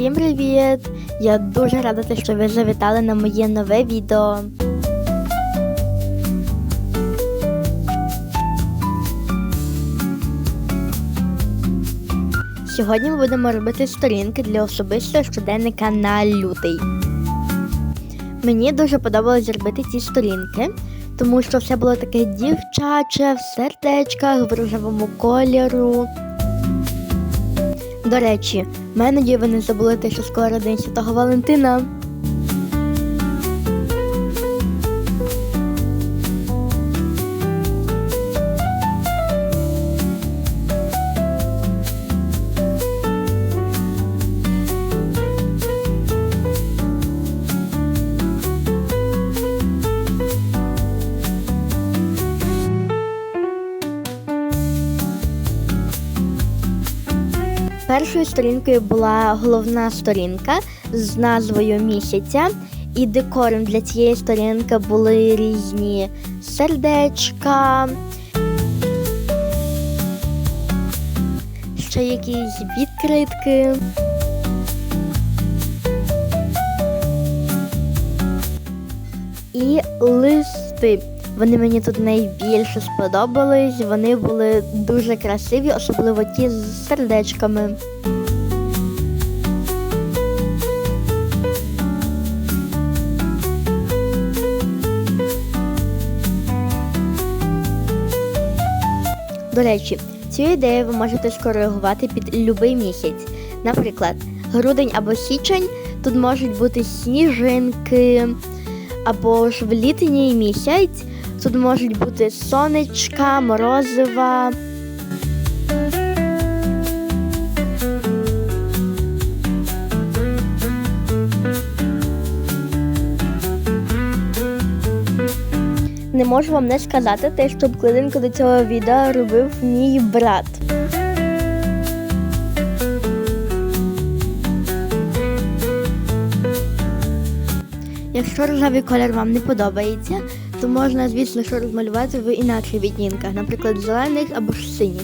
Всім привіт! Я дуже рада, що ви завітали на моє нове відео. Сьогодні ми будемо робити сторінки для особистого щоденника на лютий. Мені дуже подобалось зробити ці сторінки, тому що все було таке дівчаче, в сердечках, в рожевому кольору. До речі, мене діви не забули те, що скоро День Святого Валентина. Першою сторінкою була головна сторінка з назвою місяця, і декором для цієї сторінки були різні сердечка, ще якісь відкритки. І листи. Вони мені тут найбільше сподобались. Вони були дуже красиві, особливо ті з сердечками. До речі, цю ідею ви можете скоригувати під будь-який місяць. Наприклад, грудень або січень тут можуть бути сніжинки, або ж в літній місяць тут можуть бути сонечка, морозива. Не можу вам не сказати те, що обкладинку до цього відео робив мій брат. Якщо рожевий колір вам не подобається, то можна, звісно, що розмалювати в інакших відтінках, наприклад, зелених або ж синіх.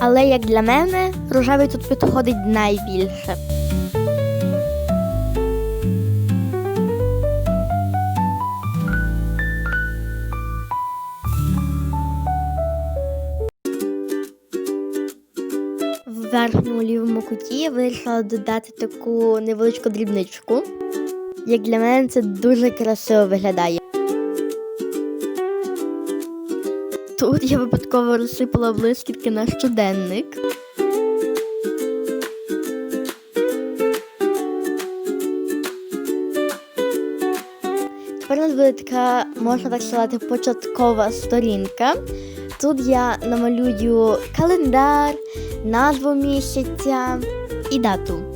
Але як для мене, рожевий тут підходить найбільше. В верхньому лівому куті я вирішила додати таку невеличку дрібничку. Як для мене це дуже красиво виглядає. Тут я випадково розсипала блискітки на щоденник. Тепер у нас буде така, можна так сказати, початкова сторінка. Тут я намалюю календар, назву місяця і дату.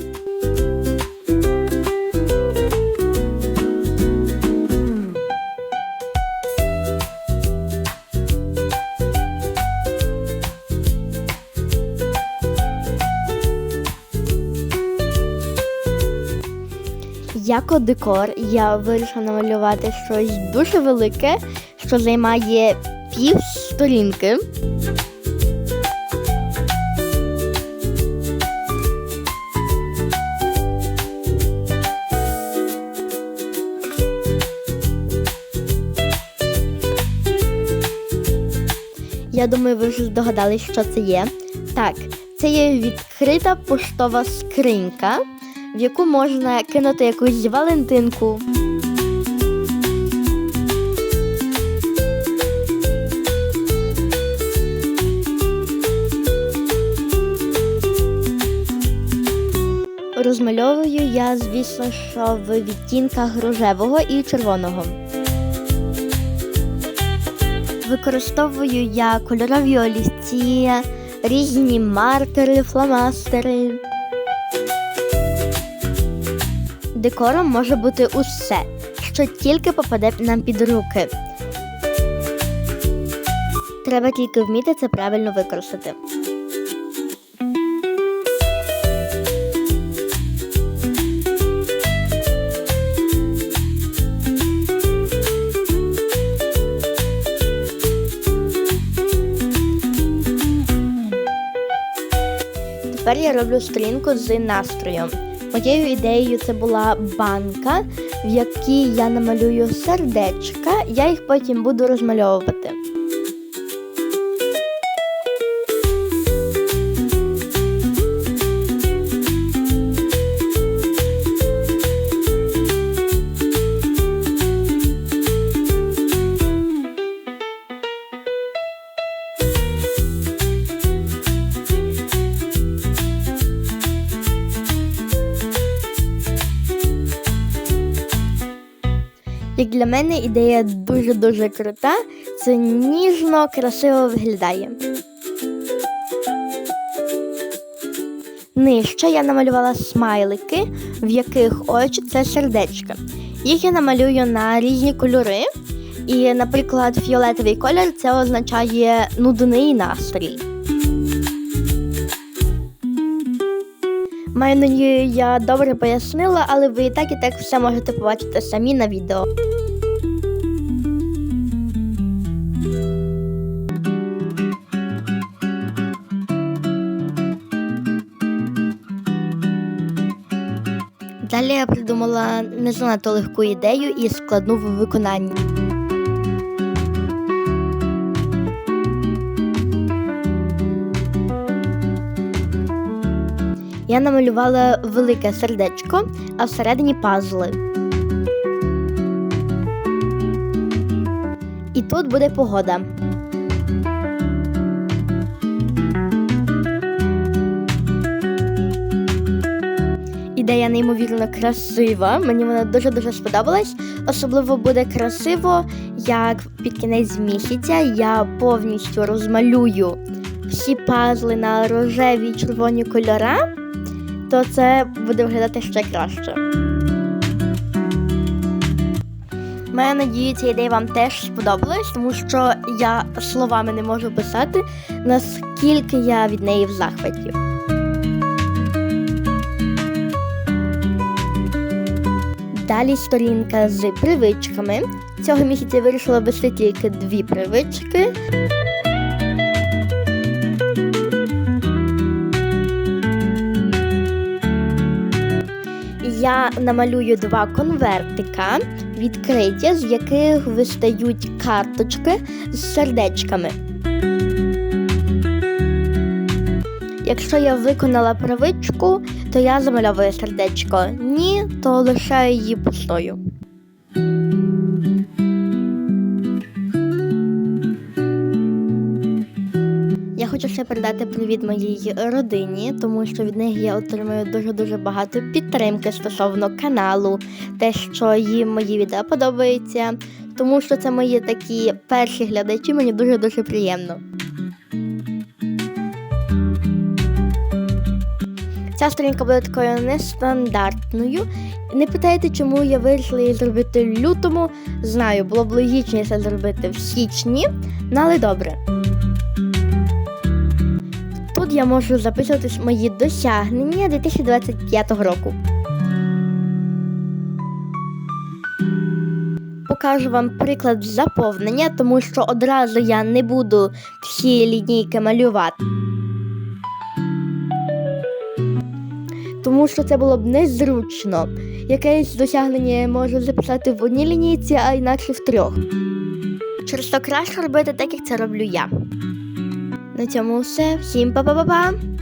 Як декор я вирішила намалювати щось дуже велике, що займає пів сторінки. Я думаю, ви вже здогадались, що це є. Так, це є відкрита поштова скринька, в яку можна кинути якусь валентинку. Розмальовую я, звісно, що в відтінках рожевого і червоного. Використовую я кольорові олівці, різні маркери, фломастери. Декором може бути усе, що тільки попаде нам під руки. Треба тільки вміти це правильно використати. тепер я роблю сторінку з настроєм. Моєю ідеєю це була банка, в якій я намалюю сердечка, я їх потім буду розмальовувати. Як для мене ідея дуже-дуже крута, це ніжно, красиво виглядає. Нижче я намалювала смайлики, в яких очі це сердечка. Їх я намалюю на різні кольори. І, наприклад, фіолетовий колір це означає нудний настрій. Маю надію, я добре пояснила, але ви і так і так все можете побачити самі на відео. Далі я придумала не занадто легку ідею і складну в виконанні. Я намалювала велике сердечко, а всередині пазли. І тут буде погода. Ідея неймовірно красива. Мені вона дуже-дуже сподобалась. Особливо буде красиво, як під кінець місяця я повністю розмалюю всі пазли на рожеві й червоні кольора, то це буде виглядати ще краще. Маю надію, ця ідея вам теж сподобалась, тому що я словами не можу писати, наскільки я від неї в захваті. Далі сторінка з привичками. Цього місяця вирішила вести тільки дві привички. Я намалюю два конвертика відкриті, з яких вистають карточки з сердечками. Якщо я виконала привичку, то я замальовую сердечко. Ні, то лишаю її пустою. Хочу ще передати привіт моїй родині, тому що від них я отримую дуже-дуже багато підтримки стосовно каналу, те, що їм мої відео подобаються, тому що це мої такі перші глядачі, мені дуже-дуже приємно. Ця сторінка буде такою нестандартною. Не питайте, чому я вирішила її зробити в лютому. Знаю, було б логічніше зробити в січні, ну, але добре. Тут я можу записувати мої досягнення 2025 року. Покажу вам приклад заповнення, тому що одразу я не буду всі лінійки малювати. Тому що це було б незручно. Якесь досягнення я можу записати в одній лінійці, а інакше в трьох. Через то краще робити так, як це роблю я. На цьому все. Всім па-па-па-па!